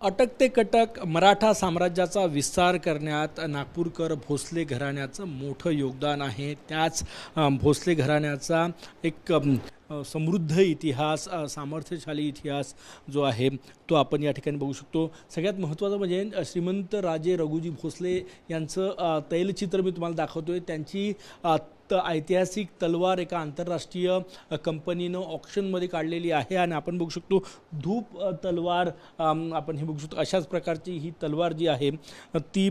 अटक ते कटक मराठा साम्राज्याचा विस्तार करण्यात नागपूरकर भोसले घराण्याचं मोठं योगदान आहे. त्याच भोसले घराण्याचा एक समृद्ध इतिहास सामर्थ्यशाली इतिहास जो आहे तो आपण या ठिकाणी बघू शकतो. सगळ्यात महत्त्वाचं म्हणजे श्रीमंत राजे रघुजी भोसले यांचं तैलचित्र मी तुम्हाला दाखवतो आहे त्यांची त ऐतिहासिक तलवार एका आंतरराष्ट्रीय कंपनीनं ऑप्शनमध्ये काढलेली आहे आणि आपण बघू शकतो धूप तलवार आपण हे बघू शकतो अशाच प्रकारची ही तलवार जी आहे ती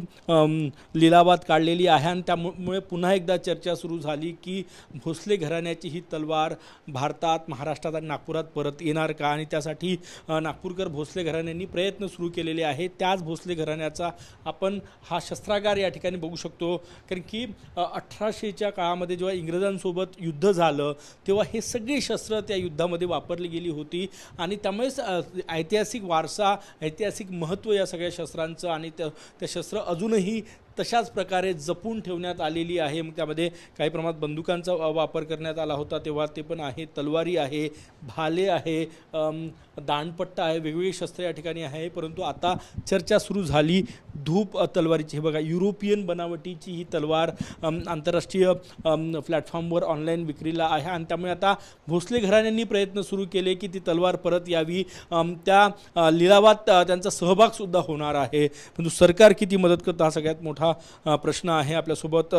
लिलावात काढलेली आहे आणि त्यामुळे पुन्हा एकदा चर्चा सुरू झाली की भोसले घराण्याची ही तलवार भारतात महाराष्ट्रात आणि नागपुरात परत येणार का? आणि त्यासाठी नागपूरकर भोसले घराण्यांनी प्रयत्न सुरू केलेले आहे. त्याच भोसले घराण्याचा आपण हा शस्त्रागार या ठिकाणी बघू शकतो. कारण की अठराशेच्या काळामध्ये जेव्हा इंग्रजांसोबत युद्ध झालं तेव्हा हे सगळी शस्त्र त्या युद्धामध्ये वापरली गेली होती. आणि त्यामुळेच ऐतिहासिक वारसा ऐतिहासिक महत्त्व या सगळ्या शस्त्रांचं आणि त्या त्या शस्त्र अजूनही तशाच प्रकारे जपून ठेवण्यात आलेली आहे. मग त्यामध्ये काही प्रमाणात बंदुकांचा वापर करण्यात आला होता तेव्हा ते पण आहे. तलवारी आहे भाले आहे दाणपट्टा दांडपट्टा आहे वेगवेगळी शस्त्र या ठिकाणी आहे. परंतु आता चर्चा सुरू झाली. धूप तलवारीची. हे बघा युरोपियन बनावटीची ही तलवार आंतरराष्ट्रीय प्लॅटफॉर्मवर ऑनलाईन विक्रीला आहे. आणि त्यामुळे आता भोसले घराण्यांनी प्रयत्न सुरू केले की ती तलवार परत यावी. त्या लिलावात त्यांचा सहभागसुद्धा होणार आहे. परंतु सरकार किती मदत करतं हा सगळ्यात मोठा हा प्रश्न आहे. आपल्यासोबत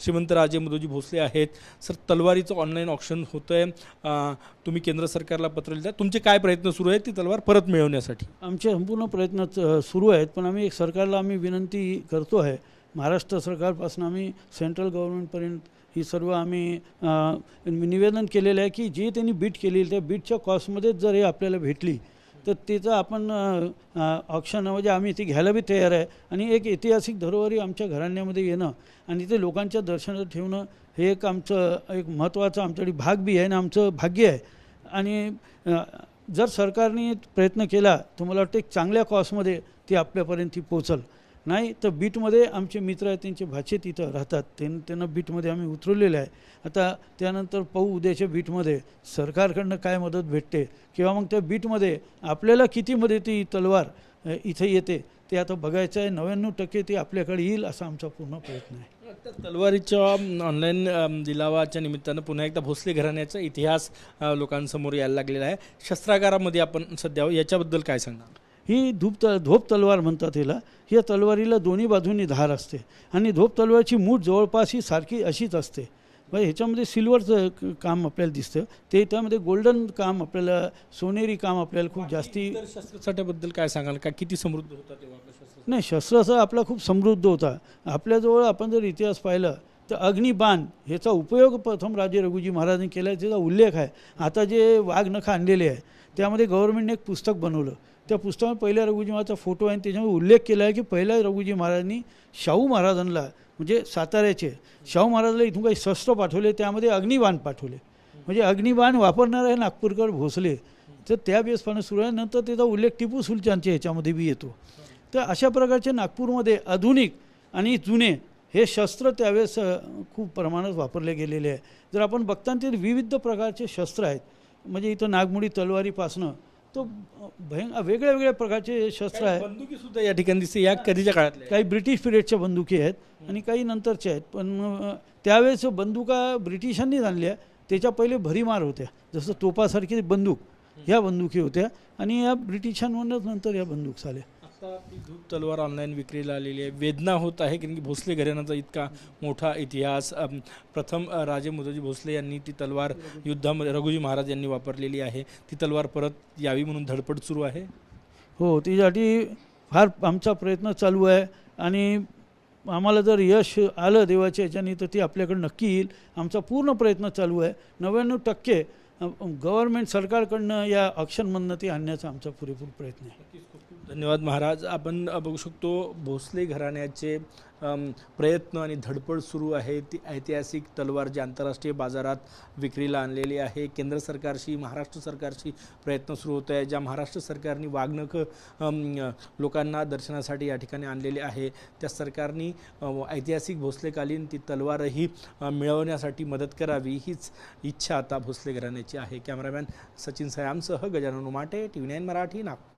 श्रीमंतराजे मधुजी भोसले आहेत. सर तलवारीचं ऑनलाईन ऑप्शन होतं आहे तुम्ही केंद्र सरकारला पत्र लिहिलं तुमचे काय प्रयत्न सुरू आहेत ती तलवार परत मिळवण्यासाठी? आमचे संपूर्ण प्रयत्न च- सुरू आहेत. पण आम्ही सरकारला आम्ही विनंती करतो आहे. महाराष्ट्र सरकारपासून आम्ही सेंट्रल गव्हर्नमेंटपर्यंत ही सर्व आम्ही निवेदन केलेलं आहे की जे त्यांनी बीट केलेली त्या बीटच्या कॉस्टमध्येच जर हे आपल्याला भेटली तर तिचं आपण ऑप्शन म्हणजे आम्ही ती घ्यायला बी तयार आहे. आणि एक ऐतिहासिक धरोहरी आमच्या घराण्यामध्ये येणं. आणि ते लोकांच्या दर्शनात ठेवणं हे एक आमचं एक महत्त्वाचं आमच्याकडे भाग बी आहे आणि आमचं भाग्य आहे. आणि जर सरकारने प्रयत्न केला तर मला वाटतं एक चांगल्या कॉस्टमध्ये ती आपल्यापर्यंत ती पोचल नाही तर बीटमध्ये आमचे मित्र आहेत त्यांचे भाचे तिथं राहतात. त्यां त्यांना बीटमध्ये आम्ही उतरवलेलं आहे. आता त्यानंतर पाहू उद्याच्या बीटमध्ये सरकारकडनं काय मदत भेटते. किंवा मग त्या बीटमध्ये आपल्याला कितीमध्ये ती तलवार इथे येते ते आता बघायचं आहे. नव्याण्णव टक्के ती आपल्याकडे येईल असा आमचा पूर्ण प्रयत्न आहे. तलवारीच्या ऑनलाईन लिलावाच्या निमित्तानं पुन्हा एकदा भोसले घराण्याचा इतिहास लोकांसमोर यायला लागलेला आहे. शस्त्रागारामध्ये आपण सध्या याच्याबद्दल काय सांगणार? ही धूप त धोप तलवार म्हणतात हिला. या तलवारीला दोन्ही बाजूंनी धार असते. आणि धोप तलवारची मूठ जवळपास ही सारखी अशीच असते. म्हणजे ह्याच्यामध्ये सिल्वरचं काम आपल्याला दिसतं. ते त्यामध्ये गोल्डन काम आपल्याला सोनेरी काम आपल्याला खूप जास्ती शस्त्रसाठ्याबद्दल काय सांगाल? का किती समृद्ध होता तेव्हा नाही शस्त्राचा आपला खूप समृद्ध होता. आपल्याजवळ आपण जर इतिहास पाहिला तर अग्निबाण ह्याचा उपयोग प्रथम राजे रघुजी महाराजांनी केला. त्याचा उल्लेख आहे. आता जे वाघनखं आणलेले आहे त्यामध्ये गव्हर्नमेंटने एक पुस्तक बनवलं. त्या पुस्तकात पहिल्या रघुजी महाराजचा फोटो आहे आणि त्याच्यामध्ये उल्लेख केला आहे की पहिल्या रघुजी महाराजांनी शाहू महाराजांना म्हणजे साताऱ्याचे शाहू महाराजाला इथून काही शस्त्र पाठवले त्यामध्ये अग्निबाण पाठवले. म्हणजे अग्निबाण वापरणार आहे नागपूरकर भोसले. तर त्या बेसपानं सुरू आहे. नंतर त्याचा उल्लेख टिपू सुलतानच्या ह्याच्यामध्ये बी येतो. तर अशा प्रकारचे नागपूरमध्ये आधुनिक आणि जुने हे शस्त्र त्यावेळेस खूप प्रमाणात वापरले गेलेले आहे. जर आपण बघताना ते विविध प्रकारचे शस्त्र आहेत. म्हणजे इथं नागमोडी तलवारीपासनं तो भयंकर वेगळ्या वेगळ्या प्रकारचे शस्त्र आहे बंदुकी सुद्धा या ठिकाणी दिसते या कधीच्या काळातल्या काही ब्रिटिश पिरियडच्या बंदुकी आहेत आणि काही नंतरच्या आहेत. पण त्यावेळेस बंदुका ब्रिटिशांनीच आणल्या. त्याच्या पहिले भरीमार होत्या. जसं तोपासारखी बंदूक ह्या बंदुकी होत्या आणि या ब्रिटिशांवरच नंतर या बंदूक झाल्या. आता ती धूप तलवार ऑनलाईन विक्रीला आलेली आहे. वेदना होत आहे कारण की भोसले घराण्याचा इतका मोठा इतिहास प्रथम राजे मुदोजी भोसले यांनी ती तलवार युद्धामध्ये रघुजी महाराज यांनी वापरलेली आहे. ती तलवार परत यावी म्हणून धडपड सुरू आहे? हो त्यासाठी फार आमचा प्रयत्न चालू आहे. आणि आम्हाला जर यश आलं देवाच्या याच्याने तर ती आपल्याकडे नक्की येईल. आमचा पूर्ण प्रयत्न चालू आहे. नव्याण्णव टक्के गव्हर्नमेंट सरकारकडनं या ऑप्शनमधनं ते आणण्याचा आमचा पुरेपूर प्रयत्न आहे. धन्यवाद महाराज. आपण बघू शकतो भोसले घराण्याचे प्रयत्न आणि धडपड सुरू आहे. ती ऐतिहासिक तलवार जी आंतरराष्ट्रीय बाजारात विक्रीला आणलेली आहे. केंद्र सरकारशी महाराष्ट्र सरकारशी प्रयत्न सुरू होत आहे. ज्या महाराष्ट्र सरकारने वाघनखं लोकांना दर्शनासाठी या ठिकाणी आणलेले आहे त्या सरकारने ऐतिहासिक भोसलेकालीन ती तलवारही मिळवण्यासाठी मदत करावी हीच इच्छा आता भोसले घराण्याची आहे. Cameraman Sachin सयामसह Gajanan Umate T V nine Marathi Nagpur.